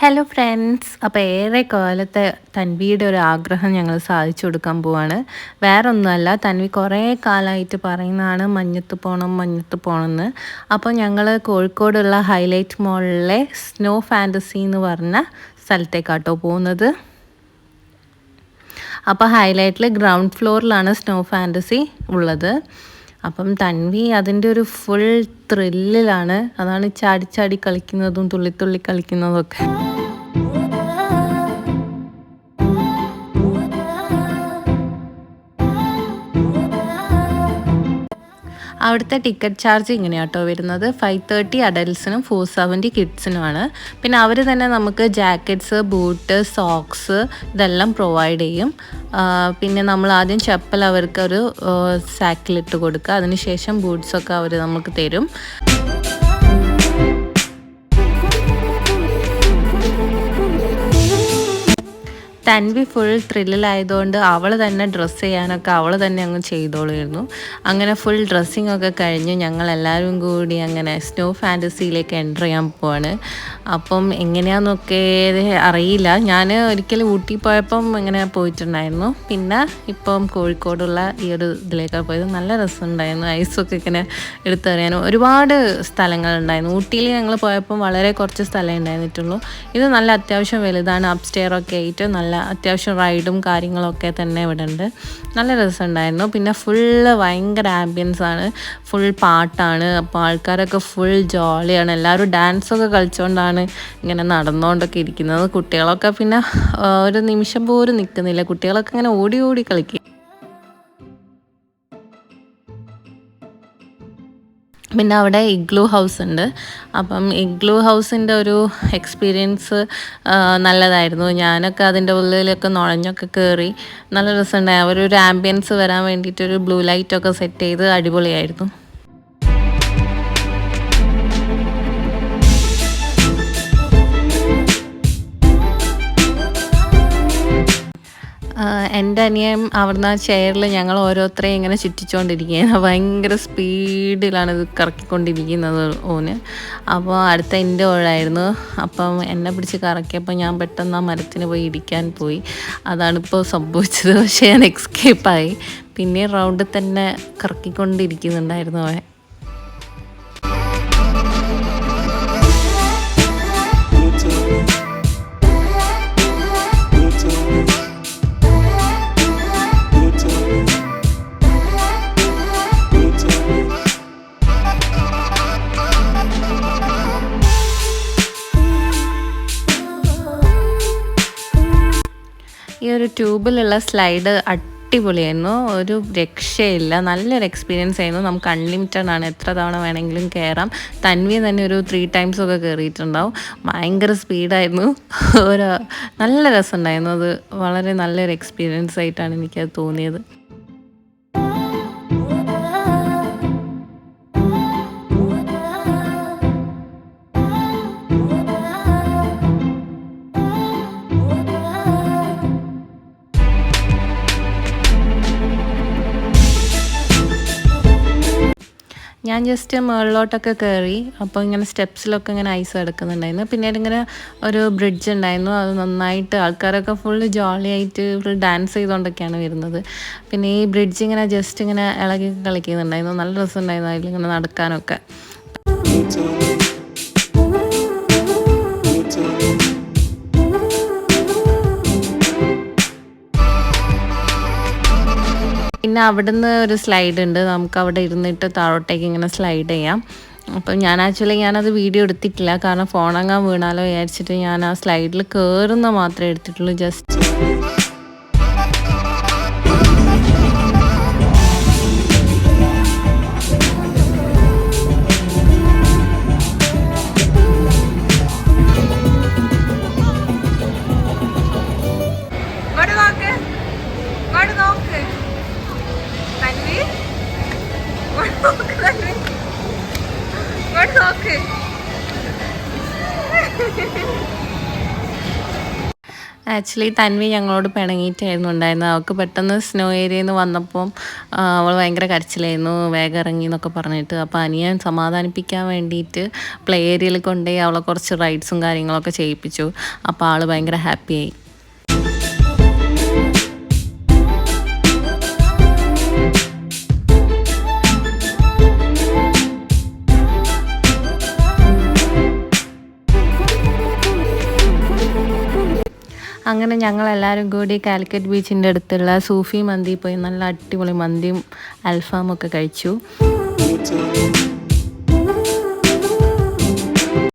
Hello friends അപ്പോൾ ഏറെ കാലത്തെ തൻവിയുടെ ഒരു ആഗ്രഹം ഞങ്ങൾ സാധിച്ചു കൊടുക്കാൻ പോവാണ്. വേറെ ഒന്നുമല്ല തൻവി കുറേ കാലമായിട്ട് പറയുന്നതാണ് മഞ്ഞത്ത് പോകണം മഞ്ഞത്ത് പോകണം എന്ന് അപ്പോൾ ഞങ്ങൾ കോഴിക്കോടുള്ള ഹൈലൈറ്റ് മോളിലെ സ്നോ ഫാന്റസി എന്ന് പറഞ്ഞ സ്ഥലത്തേക്കാട്ടോ പോകുന്നത്. അപ്പോൾ ഹൈലൈറ്റിൽ ഗ്രൗണ്ട് ഫ്ലോറിലാണ് സ്നോ ഫാന്റസി ഉള്ളത്. അപ്പം തൻവി അതിന്റെ ഒരു ഫുൾ ത്രില്ലിലാണ് അതാണ് ചാടി ചാടി കളിക്കുന്നതും തുള്ളി തുള്ളി അവിടുത്തെ ടിക്കറ്റ് ചാർജ് ഇങ്ങനെയാട്ടോ വരുന്നത്. ഫൈവ് തേർട്ടി അഡൽസിനും ഫോർ സെവന്റി കിഡ്സിനുമാണ് പിന്നെ അവർ തന്നെ നമുക്ക് ജാക്കറ്റ്സ് ബൂട്ട് സോക്സ് ഇതെല്ലാം പ്രൊവൈഡ് ചെയ്യും. പിന്നെ നമ്മൾ ആദ്യം ചപ്പൽ അവർക്ക് ഒരു സാക്കിലിട്ട് കൊടുക്കുക. അതിനുശേഷം ബൂട്ട്സൊക്കെ അവർ നമുക്ക് തരും. തൻവി ഫുൾ ത്രില്ലിലായതുകൊണ്ട് അവൾ തന്നെ ഡ്രസ്സ് ചെയ്യാനൊക്കെ അവൾ തന്നെ അങ്ങ് ചെയ്തോളിരുന്നു അങ്ങനെ ഫുൾ ഡ്രസ്സിങ് ഒക്കെ കഴിഞ്ഞ് ഞങ്ങൾ എല്ലാവരും കൂടി അങ്ങനെ സ്നോ ഫാന്റസിയിലേക്ക് എന്റർ ചെയ്യാൻ പോവാണ്. അപ്പം എങ്ങനെയാണെന്നൊക്കെ അറിയില്ല. ഞാൻ ഒരിക്കലും ഊട്ടി പോയപ്പം ഇങ്ങനെ പോയിട്ടുണ്ടായിരുന്നു. പിന്നെ ഇപ്പം കോഴിക്കോടുള്ള ഈ ഒരു ഇതിലേക്കാണ് പോയത്. നല്ല രസമുണ്ടായിരുന്നു. ഐസൊക്കെ ഇങ്ങനെ എടുത്തെറിയാനും ഒരുപാട് സ്ഥലങ്ങളുണ്ടായിരുന്നു. ഊട്ടിയിൽ ഞങ്ങൾ പോയപ്പം വളരെ കുറച്ച് സ്ഥലമേ ഉണ്ടായിരുന്നിട്ടുള്ളൂ. ഇത് നല്ല അത്യാവശ്യം വലുതാണ്. അപ്സ്റ്റെയറൊക്കെ ആയിട്ട് നല്ല അത്യാവശ്യം റൈഡും കാര്യങ്ങളൊക്കെ തന്നെ ഇവിടെ ഉണ്ട് നല്ല രസമുണ്ടായിരുന്നു. പിന്നെ ഫുള്ള് ഭയങ്കര ആംബിയൻസ് ആണ്. ഫുൾ പാട്ടാണ്. അപ്പോൾ ആൾക്കാരൊക്കെ ഫുൾ ജോളിയാണ് എല്ലാവരും ഡാൻസൊക്കെ കളിച്ചുകൊണ്ടാണ് ഇങ്ങനെ നടന്നുകൊണ്ടൊക്കെ ഇരിക്കുന്നത്. കുട്ടികളൊക്കെ പിന്നെ ഒരു നിമിഷം പോലും നിൽക്കുന്നില്ല കുട്ടികളൊക്കെ ഇങ്ങനെ ഓടി ഓടി കളിക്കും. പിന്നെ അവിടെ ഇഗ്ലൂ ഹൗസ് ഉണ്ട്. അപ്പം ഇഗ്ലൂ ഹൗസിന്റെ ഒരു എക്സ്പീരിയൻസ് നല്ലതായിരുന്നു. ഞാനൊക്കെ അതിന്റെ ഉള്ളിലൊക്കെ നുഴഞ്ഞൊക്കെ കയറി നല്ല രസമുണ്ടായി. അവരൊരു ആംബിയൻസ് വരാൻ വേണ്ടിയിട്ടൊരു ബ്ലൂ ലൈറ്റൊക്കെ സെറ്റ് ചെയ്ത് അടിപൊളിയായിരുന്നു. എന്റെ അനിയൻ അവിടുന്ന് ആ ചെയറിൽ ഞങ്ങൾ ഓരോരുത്തരെയും ഇങ്ങനെ ചുറ്റിച്ചുകൊണ്ടിരിക്കുകയാണ് ഭയങ്കര സ്പീഡിലാണ് ഇത് കറക്കിക്കൊണ്ടിരിക്കുന്നത് ഓന്. അപ്പോൾ അടുത്ത എന്റെ ഓഴായിരുന്നു അപ്പം എന്നെ പിടിച്ച് കറക്കിയപ്പോൾ ഞാൻ പെട്ടെന്ന് ആ മരത്തിന് പോയി ഇടിക്കാൻ പോയി. അതാണിപ്പോൾ സംഭവിച്ചത്. പക്ഷേ ഞാൻ എക്സ്കേപ്പായി പിന്നെ റൗണ്ടിൽ തന്നെ കറക്കിക്കൊണ്ടിരിക്കുന്നുണ്ടായിരുന്നു അവൻ. ഈ ഒരു ട്യൂബിലുള്ള സ്ലൈഡ് അടിപൊളിയായിരുന്നു. ഒരു രക്ഷയില്ല. നല്ലൊരു എക്സ്പീരിയൻസ് ആയിരുന്നു. നമുക്ക് അൺലിമിറ്റഡ് ആണ്. എത്ര തവണ വേണമെങ്കിലും കയറാം തൻവി തന്നെ ഒരു ത്രീ ടൈംസ് ഒക്കെ കയറിയിട്ടുണ്ടാവും ഭയങ്കര സ്പീഡായിരുന്നു ഒരു നല്ല രസമുണ്ടായിരുന്നു. അത് വളരെ നല്ലൊരു എക്സ്പീരിയൻസ് ആയിട്ടാണ് എനിക്കത് തോന്നിയത്. ഞാൻ ജസ്റ്റ് മുകളിലോട്ടൊക്കെ കയറി അപ്പോൾ ഇങ്ങനെ സ്റ്റെപ്സിലൊക്കെ ഇങ്ങനെ ഐസ് കിടക്കുന്നുണ്ടായിരുന്നു. പിന്നീട് ഇങ്ങനെ ഒരു ബ്രിഡ്ജ് ഉണ്ടായിരുന്നു. അത് നന്നായിട്ട് ആൾക്കാരൊക്കെ ഫുള്ള് ജോളിയായിട്ട് ഫുൾ ഡാൻസ് ചെയ്തുകൊണ്ടൊക്കെയാണ് വരുന്നത്. പിന്നെ ഈ ബ്രിഡ്ജ് ഇങ്ങനെ ജസ്റ്റ് ഇങ്ങനെ ഇളകി കളിക്കുന്നുണ്ടായിരുന്നു. നല്ല രസമുണ്ടായിരുന്നു അതിലിങ്ങനെ നടക്കാനൊക്കെ. പിന്നെ അവിടുന്ന് ഒരു സ്ലൈഡ് ഉണ്ട്. നമുക്ക് അവിടെ ഇരുന്നിട്ട് താഴോട്ടേക്ക് ഇങ്ങനെ സ്ലൈഡ് ചെയ്യാം. അപ്പം ഞാൻ ആക്ച്വലി ഞാനത് വീഡിയോ എടുത്തിട്ടില്ല. കാരണം ഫോണങ്ങാൻ വീണാലോ വിചാരിച്ചിട്ട് ഞാൻ ആ സ്ലൈഡിൽ കയറുന്ന മാത്രമേ എടുത്തിട്ടുള്ളൂ. ജസ്റ്റ് ആക്ച്വലി തൻവി ഞങ്ങളോട് പിണങ്ങിയിട്ടായിരുന്നു ഉണ്ടായിരുന്നത്. അവൾക്ക് പെട്ടെന്ന് സ്നോ ഏരിയയിൽ നിന്ന് വന്നപ്പം അവൾ ഭയങ്കര കരച്ചിലായിരുന്നു. വേഗം ഇറങ്ങി എന്നൊക്കെ പറഞ്ഞിട്ട്. അപ്പോൾ അനിയൻ സമാധാനിപ്പിക്കാൻ വേണ്ടിയിട്ട് പ്ലേ ഏരിയയിൽ കൊണ്ടുപോയി അവളെ കുറച്ച് റൈഡ്സും കാര്യങ്ങളൊക്കെ ചെയ്യിപ്പിച്ചു. അപ്പോൾ ആൾ ഭയങ്കര ഹാപ്പിയായി അങ്ങനെ ഞങ്ങളെല്ലാവരും കൂടി കാലിക്കറ്റ് ബീച്ചിന്റെ അടുത്തുള്ള സൂഫി മന്തി പോയി നല്ല അടിപൊളി മന്തിയും അൽഫാമൊക്കെ കഴിച്ചു.